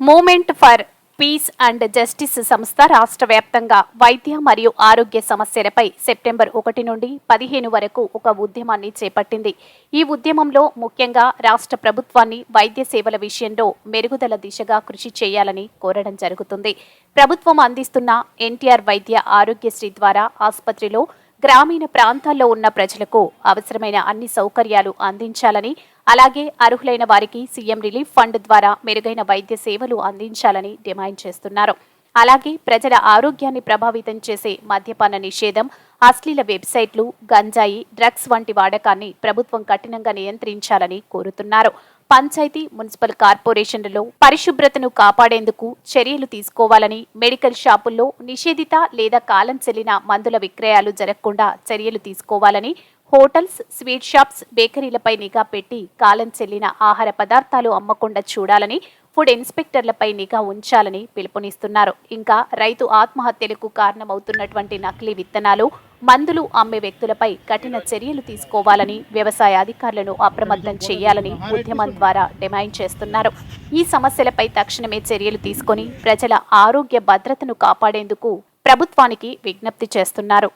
Movement for peace and justice సంస్థ రాష్ట్ర వ్యాప్తంగా వైద్య మరియు ఆరోగ్య సమస్యలపై సెప్టెంబర్ ఒకటి నుండి పదిహేను వరకు ఒక ఉద్యమాన్ని చేపట్టింది. ఈ ఉద్యమంలో ముఖ్యంగా రాష్ట్ర ప్రభుత్వాన్ని వైద్య సేవల విషయంలో మెరుగుదల దిశగా కృషి చేయాలని కోరడం జరుగుతుంది. ప్రభుత్వం అందిస్తున్న ఎన్టీఆర్ వైద్య ఆరోగ్యశ్రీ ద్వారా ఆసుపత్రిలో గ్రామీణ ప్రాంతాల్లో ఉన్న ప్రజలకు అవసరమైన అన్ని సౌకర్యాలు అందించాలని అలాగే అర్హులైన వారికి సీఎం రిలీఫ్ ఫండ్ ద్వారా మెరుగైన వైద్య సేవలు అందించాలని డిమాండ్ చేస్తున్నారు. అలాగే ప్రజల ఆరోగ్యాన్ని ప్రభావితం చేసే మద్యపాన నిషేధం అశ్లీల వెబ్సైట్లు గంజాయి డ్రగ్స్ వంటి వాడకాన్ని ప్రభుత్వం కఠినంగా నియంత్రించాలని కోరుతున్నారు. పంచాయతీ మున్సిపల్ కార్పొరేషన్లలో పరిశుభ్రతను కాపాడేందుకు చర్యలు తీసుకోవాలని మెడికల్ షాపుల్లో నిషేధిత లేదా కాలం చెల్లిన మందుల విక్రయాలు జరగకుండా చర్యలు తీసుకోవాలని హోటల్స్ స్వీట్ షాప్స్ బేకరీలపై నిఘా పెట్టి కాలం చెల్లిన ఆహార పదార్థాలు అమ్మకుండా చూడాలని ఫుడ్ ఇన్స్పెక్టర్లపై నిఘా ఉంచాలని పిలుపునిస్తున్నారు. ఇంకా రైతు ఆత్మహత్యలకు కారణమవుతున్నటువంటి నకిలీ విత్తనాలు మందులు అమ్మే వ్యక్తులపై కఠిన చర్యలు తీసుకోవాలని వ్యవసాయ అధికారులను అప్రమత్తం చేయాలని ఉద్యమం ద్వారా డిమాండ్ చేస్తున్నారు. ఈ సమస్యలపై తక్షణమే చర్యలు తీసుకొని ప్రజల ఆరోగ్య భద్రతను కాపాడేందుకు ప్రభుత్వానికి విజ్ఞప్తి చేస్తున్నారు.